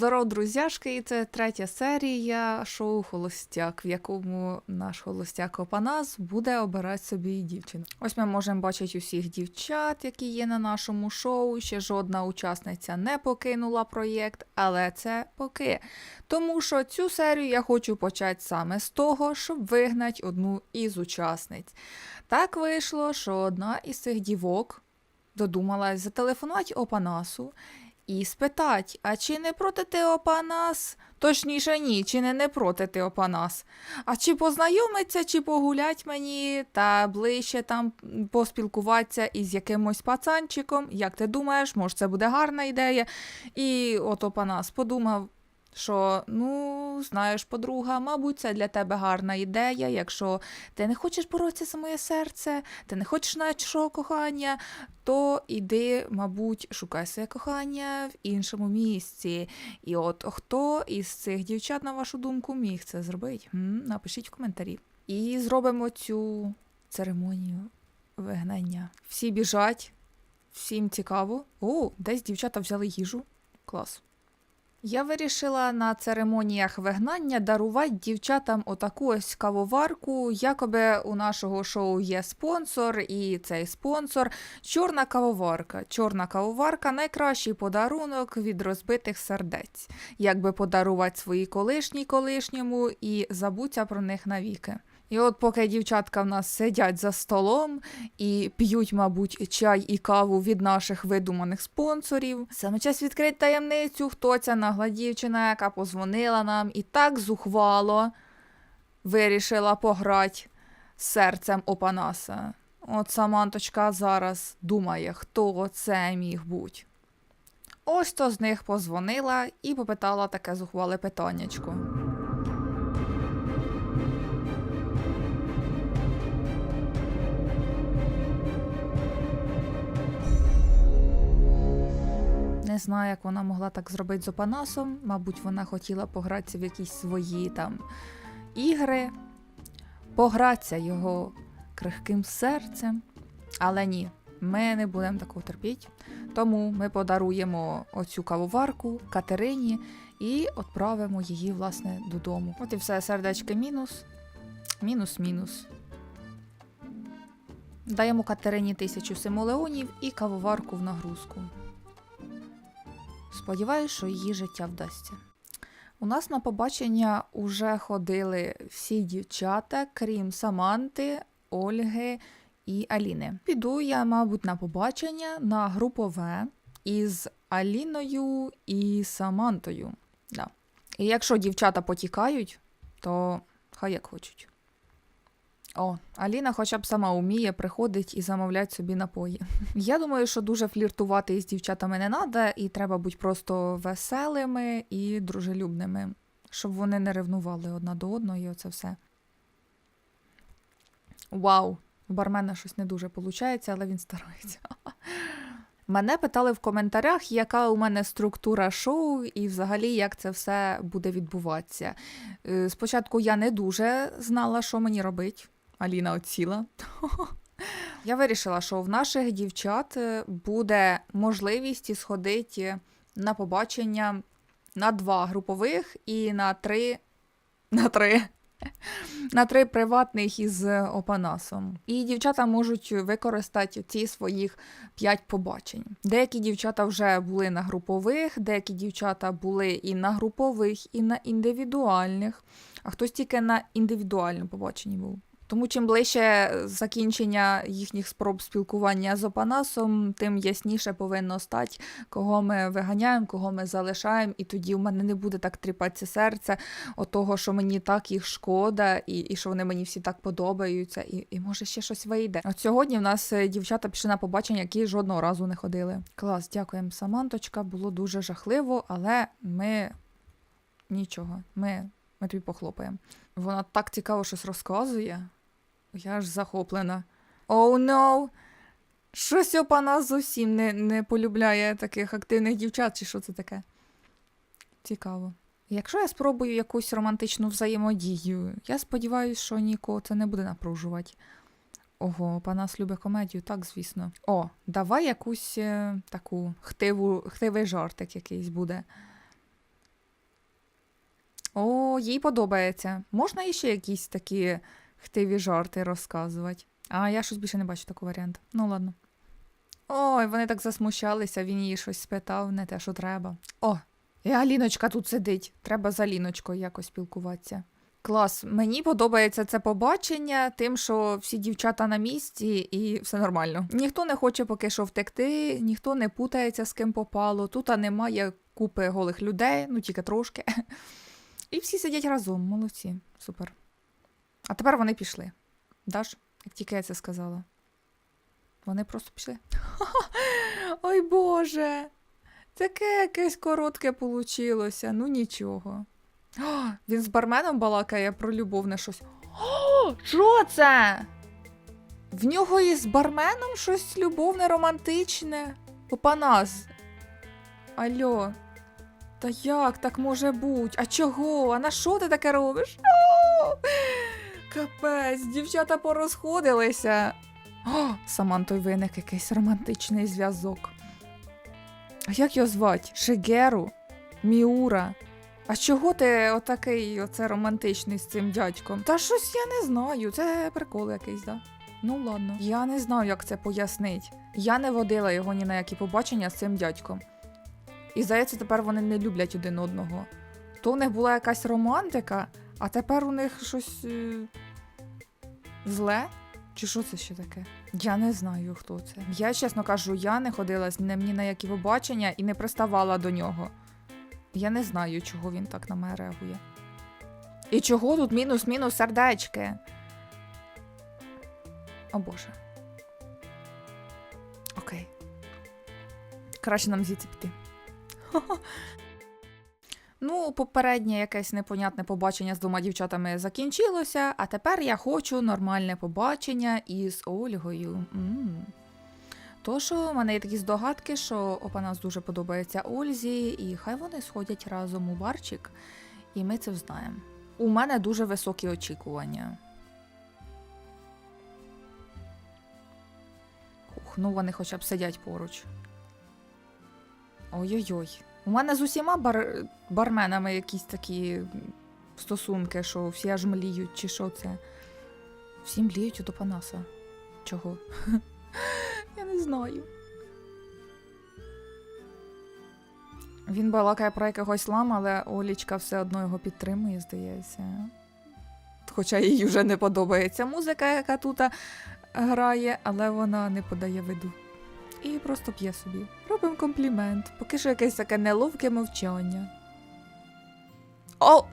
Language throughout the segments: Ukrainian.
Здоров, друзяшки! І це третя серія шоу Холостяк, в якому наш холостяк Опанас буде обирати собі дівчину. Ось ми можемо бачити усіх дівчат, які є на нашому шоу. Ще жодна учасниця не покинула проєкт, але це поки. Тому що цю серію я хочу почати саме з того, щоб вигнати одну із учасниць. Так вийшло, що одна із цих дівок додумалась зателефонувати Опанасу і спитать, а чи не проти ти Опанас? Точніше, ні, чи не не проти ти Опанас? А чи познайомиться, чи погулять мені та ближче там поспілкуватися із якимось пацанчиком? Як ти думаєш, може це буде гарна ідея? І от Опанас подумав, що ну, знаєш, подруга, мабуть, це для тебе гарна ідея, якщо ти не хочеш боротися за моє серце, ти не хочеш нашого кохання, то іди, мабуть, шукай своє кохання в іншому місці. І от хто із цих дівчат, на вашу думку, міг це зробити? Напишіть в коментарі. І зробимо цю церемонію вигнання. Всі біжать, всім цікаво. О, десь дівчата взяли їжу. Клас. Я вирішила на церемоніях вигнання дарувати дівчатам отаку ось кавоварку. Якоби у нашого шоу є спонсор, і цей спонсор чорна кавоварка. Чорна кавоварка найкращий подарунок від розбитих сердець. Якби подарувати своїй колишній колишньому і забуться про них навіки. І от поки дівчатка в нас сидять за столом і п'ють, мабуть, чай і каву від наших видуманих спонсорів, саме час відкрити таємницю, хто ця нагла дівчина, яка позвонила нам і так зухвало вирішила пограти серцем Опанаса. От Саманточка зараз думає, хто це міг бути. Ось то з них позвонила і попитала таке зухвале питаннячко. Знаю, як вона могла так зробити з Опанасом. Мабуть, вона хотіла погратися в якісь свої там ігри, погратися його крихким серцем. Але ні, ми не будемо такого терпіти. Тому ми подаруємо оцю кавоварку Катерині і відправимо її, власне, додому. От і все, сердечки мінус. Мінус-мінус. Даємо Катерині тисячу симолеонів і кавоварку в нагрузку. Сподіваюсь, що її життя вдасться. У нас на побачення уже ходили всі дівчата, крім Саманти, Ольги і Аліни. Піду я, мабуть, на побачення на групове із Аліною і Самантою. Да. І якщо дівчата потікають, то хай як хочуть. О, Аліна хоча б сама вміє приходить і замовлять собі напої. Я думаю, що дуже фліртувати із дівчатами не треба, і треба бути просто веселими і дружелюбними, щоб вони не ревнували одна до одної, і оце все. Вау! У бармена щось не дуже виходить, але він старається. Мене питали в коментарях, яка у мене структура шоу і взагалі як це все буде відбуватися. Е, Спочатку я не дуже знала, що мені робити. Аліна оціла. Я вирішила, що в наших дівчат е, буде можливість сходити на побачення на два групових і на три. На три. На три приватних із Опанасом. І дівчата можуть використати ці своїх п'ять побачень. Деякі дівчата вже були на групових, деякі дівчата були і на групових, і на індивідуальних, а хтось тільки на індивідуальному побаченні був. Тому чим ближче закінчення їхніх спроб спілкування з Опанасом, тим ясніше повинно стати, кого ми виганяємо, кого ми залишаємо, і тоді у мене не буде так тріпатися серце от того, що мені так їх шкода, і, і що вони мені всі так подобаються, і, і може ще щось вийде. От сьогодні в нас е, дівчата пішли на побачення, які жодного разу не ходили. Клас, дякуємо, Саманточка. Було дуже жахливо, але ми нічого, ми, ми тобі похлопаємо. Вона так цікаво щось розказує. Я ж захоплена. Оу, oh, no! Щось опана зовсім не, не полюбляє таких активних дівчат, чи що це таке? Цікаво. Якщо я спробую якусь романтичну взаємодію, я сподіваюся, що нікого це не буде напружувати. Ого, Панас любить комедію, так, звісно. О, давай якусь е, таку хтиву, хтивий жартик якийсь буде. О, їй подобається. Можна іще якісь такі хтиві жарти розказувати. А я щось більше не бачу такого варіанту. Ну ладно. Ой, вони так засмущалися, він їй щось спитав, не те, що треба. О, і Аліночка тут сидить. Треба з Аліночкою якось спілкуватися. Клас, мені подобається це побачення, тим, що всі дівчата на місці і все нормально. Ніхто не хоче поки що втекти, ніхто не путається з ким попало. Тут немає купи голих людей, ну тільки трошки. І всі сидять разом, молодці, супер. А тепер вони пішли. Даш, як тільки я це сказала. Вони просто пішли. Ой Боже! Таке якесь коротке получилося, ну нічого. О, він з барменом балакає про любовне щось. О, що це? В нього із барменом щось любовне, романтичне. Опанас. Алло. Та як так може бути? А чого? А на що ти таке робиш? О, Капець, дівчата порозходилися. О, Самантою виник якийсь романтичний зв'язок. А як його звать? Шигеру? Міура? А чого ти отакий оце романтичний з цим дядьком? Та щось я не знаю, це прикол якийсь, да? Ну ладно. Я не знаю, як це пояснить. Я не водила його ні на які побачення з цим дядьком. І здається, тепер вони не люблять один одного. То у них була якась романтика, а тепер у них щось е... зле? Чи що це ще таке? Я не знаю, хто це. Я, чесно кажу, я не ходила ні на які побачення і не приставала до нього. Я не знаю, чого він так на мене реагує. І чого тут мінус-мінус сердечки? О Боже. Окей. Краще нам звідси піти. Ну, попереднє якесь непонятне побачення з двома дівчатами закінчилося, а тепер я хочу нормальне побачення із Ольгою. м Тож, у мене є такі здогадки, що Опанас дуже подобається Ользі, і хай вони сходять разом у барчик, і ми це взнаємо. У мене дуже високі очікування. Ух, ну вони хоча б сидять поруч. Ой-ой-ой. У мене з усіма бар... барменами якісь такі стосунки, що всі аж мліють, чи що це. Всі мліють у Опанаса. Чого? Я не знаю. Він балакає про якогось лама, але Олічка все одно його підтримує, здається. Хоча їй вже не подобається музика, яка тут грає, але вона не подає виду. І просто п'є собі. Робимо комплімент, поки що якесь таке неловке мовчання. О!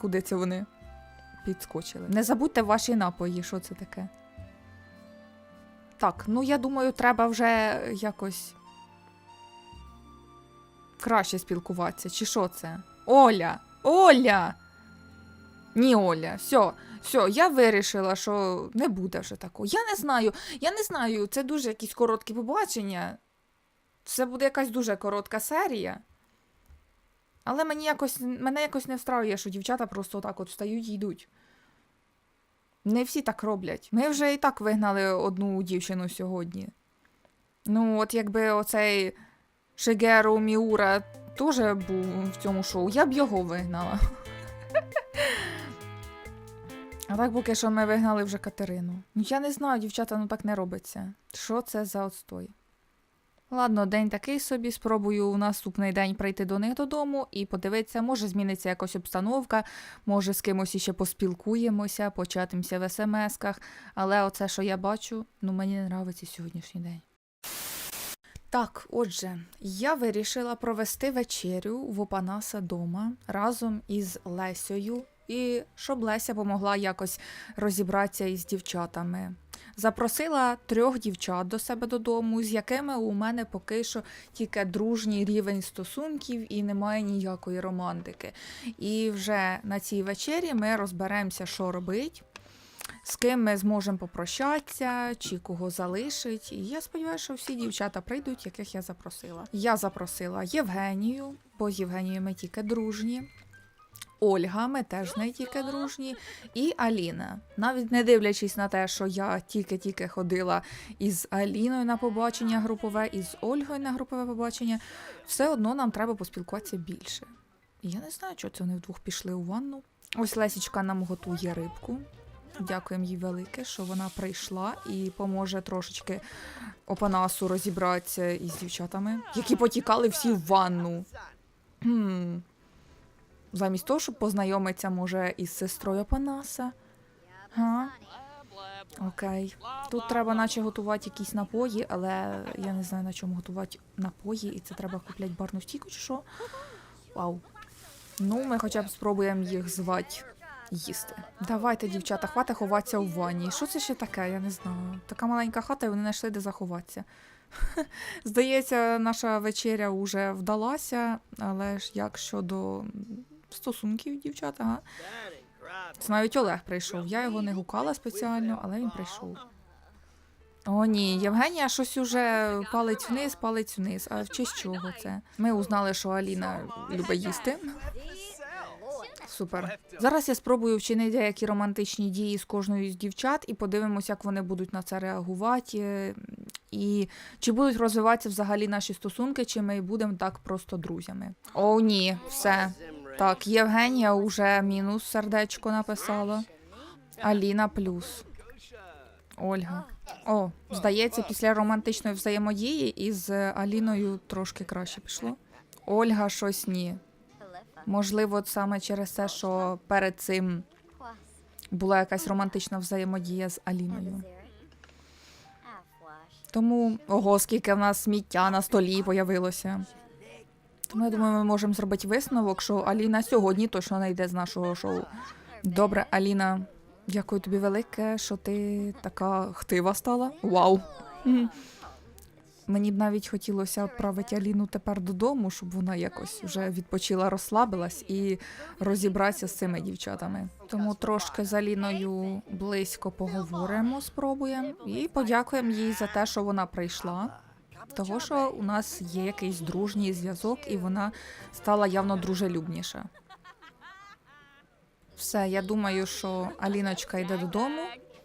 Куди це вони підскочили? Не забудьте ваші напої, що це таке. Так, ну я думаю, треба вже якось краще спілкуватися. Чи що це? Оля! Оля! Ні, Оля, все, все, я вирішила, що не буде вже такого. Я не знаю, я не знаю, це дуже якісь короткі побачення. Це буде якась дуже коротка серія. Але мені якось, мене якось не встраює, що дівчата просто так от встають і йдуть. Не всі так роблять. Ми вже і так вигнали одну дівчину сьогодні. Ну, от якби оцей Шигеру Міура теж був в цьому шоу, я б його вигнала. А так поки що ми вигнали вже Катерину. Ну я не знаю, дівчата, ну так не робиться. Що це за отстой? Ладно, день такий собі. Спробую у наступний день прийти до них додому і подивитися, може зміниться якась обстановка, може з кимось іще поспілкуємося, початимося в смс-ках. Але оце, що я бачу, ну мені не нравиться сьогоднішній день. Так, отже, я вирішила провести вечерю в Опанаса дома разом із Лесею, і щоб Леся помогла якось розібратися із дівчатами. Запросила трьох дівчат до себе додому, з якими у мене поки що тільки дружній рівень стосунків і немає ніякої романтики. І вже на цій вечері ми розберемося, що робить, з ким ми зможемо попрощатися, чи кого залишить. І я сподіваюся, що всі дівчата прийдуть, яких я запросила. Я запросила Євгенію, бо з Євгенією ми тільки дружні. Ольга, ми теж з нею тільки дружні, і Аліна. Навіть не дивлячись на те, що я тільки-тільки ходила із Аліною на побачення групове, і з Ольгою на групове побачення, все одно нам треба поспілкуватися більше. Я не знаю, чого це вони вдвох пішли у ванну. Ось Лесічка нам готує рибку. Дякуємо їй велике, що вона прийшла і поможе трошечки Опанасу розібратися із дівчатами, які потікали всі в ванну. Замість того, щоб познайомитися, може, із сестрою Опанаса. Га? Окей. Тут треба наче готувати якісь напої, але я не знаю на чому готувати напої, і це треба купляти барну стійку чи що. Вау. Ну, ми хоча б спробуємо їх звати їсти. Давайте, дівчата, хватить ховатися у ванні. Що це ще таке? Я не знаю. Така маленька хата, і вони знайшли де заховатися. Здається, наша вечеря вже вдалася, але ж як щодо стосунків, дівчата, га? Це навіть Олег прийшов. Я його не гукала спеціально, але він прийшов. О, ні, Євгенія щось уже палець вниз, палець вниз. А в честь чого це? Ми узнали, що Аліна любить їсти. Супер. Зараз я спробую вчинити деякі романтичні дії з кожною з дівчат і подивимося, як вони будуть на це реагувати. І чи будуть розвиватися взагалі наші стосунки, чи ми будемо так просто друзями. О, ні, все. Так, Євгенія вже мінус сердечко написала. Аліна плюс. Ольга. О, здається, після романтичної взаємодії із Аліною трошки краще пішло. Ольга щось ні. Можливо, саме через те, що перед цим була якась романтична взаємодія з Аліною. Тому ого, скільки в нас сміття на столі появилося. Тому я думаю, ми можемо зробити висновок, що Аліна сьогодні точно не йде з нашого шоу. Добре, Аліна, дякую тобі велике, що ти така хтива стала. Вау. Мені б навіть хотілося відправити Аліну тепер додому, щоб вона якось вже відпочила, розслабилась і розібратися з цими дівчатами. Тому трошки з Аліною близько поговоримо, спробуємо і подякуємо їй за те, що вона прийшла. Того, що у нас є якийсь дружній зв'язок, і вона стала явно дружелюбніша. Все, я думаю, що Аліночка йде додому.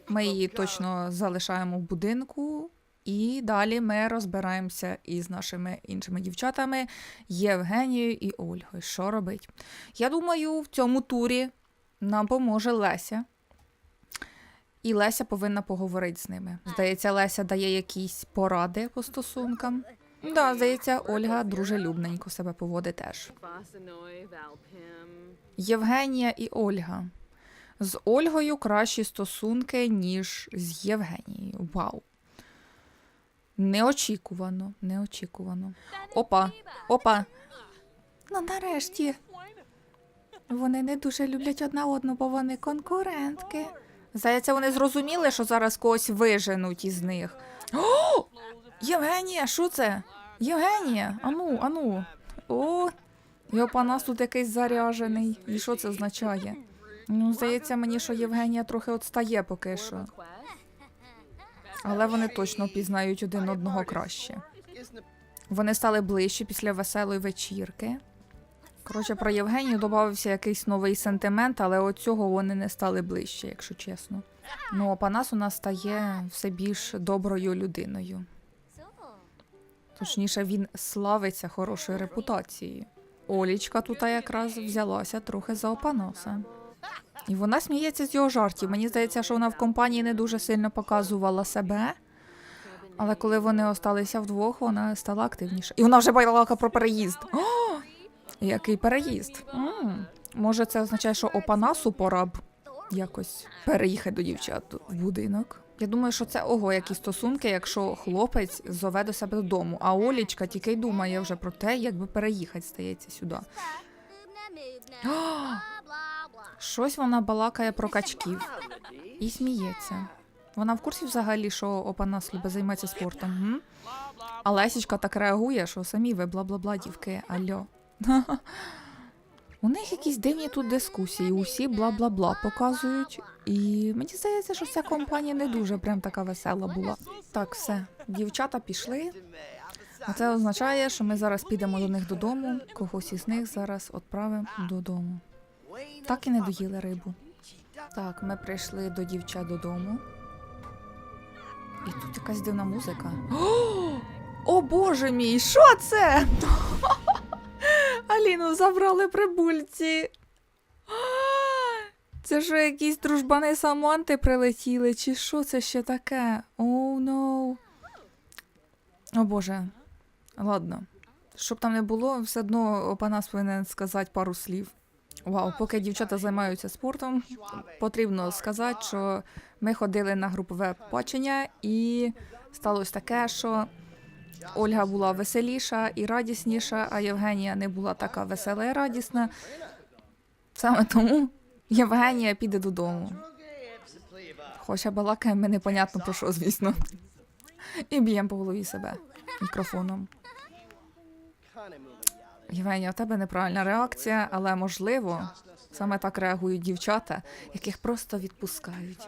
Ми її точно залишаємо в будинку. І далі ми розбираємося із нашими іншими дівчатами Євгенією і Ольгою. Що робить? Я думаю, в цьому турі нам поможе Леся. І Леся повинна поговорити з ними. Здається, Леся дає якісь поради по стосункам. Да, здається, Ольга дружелюбненько себе поводить теж. Євгенія і Ольга. З Ольгою кращі стосунки, ніж з Євгенією. Вау. Неочікувано, неочікувано. Опа, опа. Ну, нарешті. Вони не дуже люблять одна одну, бо вони конкурентки. Здається, вони зрозуміли, що зараз когось виженуть із них. О! Євгенія, що це? Євгенія, ану, ану. О, його панас тут якийсь заряжений. І що це означає? Ну, здається мені, що Євгенія трохи відстає поки що. Але вони точно пізнають один одного краще. Вони стали ближче після веселої вечірки. Коротше, про Євгенію додався якийсь новий сентимент, але от цього вони не стали ближче, якщо чесно. Ну, а Панас у нас стає все більш доброю людиною. Точніше, він славиться хорошою репутацією. Олічка тут якраз взялася трохи за Опаноса. І вона сміється з його жартів. Мені здається, що вона в компанії не дуже сильно показувала себе. Але коли вони осталися вдвох, вона стала активніше. І вона вже балака про переїзд. О, який переїзд? м Може, це означає, що Опанасу пора б якось переїхати до дівчат в будинок. Я думаю, що це ого, які стосунки, якщо хлопець зове до себе додому, а Олічка тільки й думає вже про те, як би переїхати, стається сюди. Щось вона балакає про качків і сміється. Вона в курсі взагалі, що Опанас любить займатися спортом. М? А Лесічка так реагує, що самі ви бла-бла-бла, дівки, альо. У них якісь дивні тут дискусії, усі бла-бла-бла показують. І мені здається, що ця компанія не дуже прям така весела була. Так, все, дівчата пішли. А це означає, що ми зараз підемо до них додому, когось із них зараз відправимо додому. Так і не доїли рибу. Так, ми прийшли до дівчат додому. І тут якась дивна музика. О боже мій, що це? Аліну забрали прибульці. Це ж якісь дружбани Саманти прилетіли, чи що це ще таке? Оу, ноу. О Боже. Ладно. Щоб там не було, все одно Опанас повинен сказати пару слів. Вау, поки дівчата займаються спортом, потрібно сказати, що ми ходили на групове бачення, і сталося таке, що Ольга була веселіша і радісніша, а Євгенія не була така весела і радісна. Саме тому Євгенія піде додому. Хоча балакаємо ми непонятно про що, звісно. І б'ємо по голові себе мікрофоном. Євгенія, у тебе неправильна реакція, але можливо, саме так реагують дівчата, яких просто відпускають.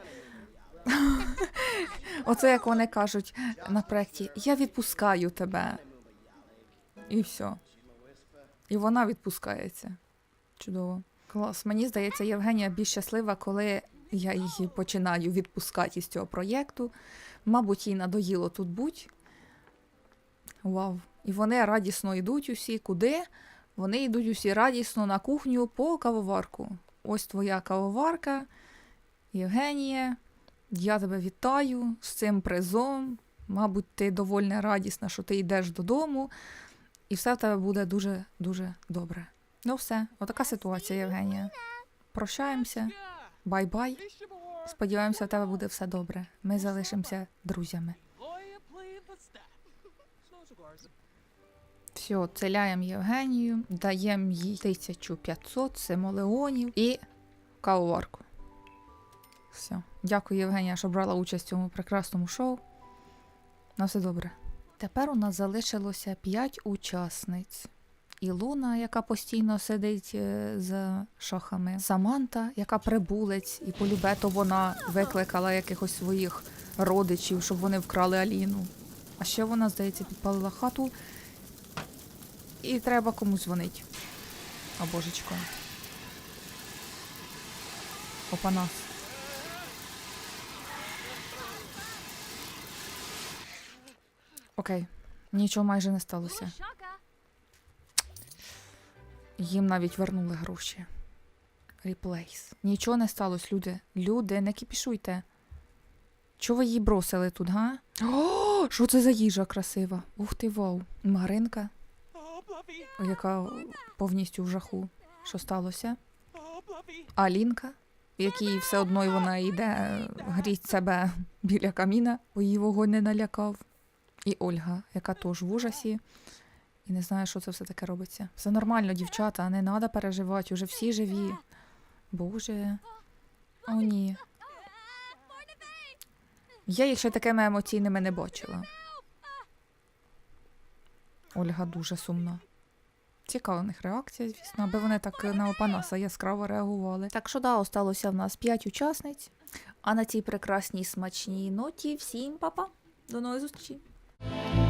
Оце як вони кажуть на проєкті Я відпускаю тебе. І все. І вона відпускається. Чудово. Клас. Мені здається, Євгенія більш щаслива, коли я її починаю відпускати із цього проєкту. Мабуть, їй надоїло тут бути. Вау. І вони радісно йдуть усі куди? Вони йдуть усі радісно на кухню по кавоварку. Ось твоя кавоварка, Євгенія. Я тебе вітаю з цим призом. Мабуть, ти довольно радісна, що ти йдеш додому, і все в тебе буде дуже-дуже добре. Ну, все, отака ситуація, Євгенія. Прощаємося. Бай-бай. Сподіваємося, у тебе буде все добре. Ми залишимося друзями. Все, целяємо Євгенію, даємо їй 1500 симолеонів і кавоварку. Все. Дякую, Євгенія, що брала участь в цьому прекрасному шоу. На все добре. Тепер у нас залишилося 5 учасниць. Ілуна, яка постійно сидить е, за шахами, Саманта, яка прибулець, і полюбе, то вона викликала якихось своїх родичів, щоб вони вкрали Аліну. А ще вона, здається, підпалила хату. І треба комусь дзвонить. О, божечко. Опанас. Окей, нічого майже не сталося. Їм навіть вернули гроші. Реплейс. Нічого не сталося, люди. Люди, не кіпішуйте. Чого ви її бросили тут, га? О, що це за їжа красива? Ух ти, вау. Маринка, яка повністю в жаху. Що сталося? Алінка, якій все одно вона йде е, гріть себе біля каміна, бо її вогонь не налякав. І Ольга, яка теж в ужасі. І не знає, що це все таке робиться. Все нормально, дівчата, не треба переживати, уже всі живі. Боже. О, ні. Я їх ще такими емоційними не бачила. Ольга дуже сумна. Цікава в них реакція, звісно, аби вони так на Опанаса яскраво реагували. Так що да, осталося в нас 5 учасниць. А на цій прекрасній смачній ноті всім па-па. До нової зустрічі! Thank you.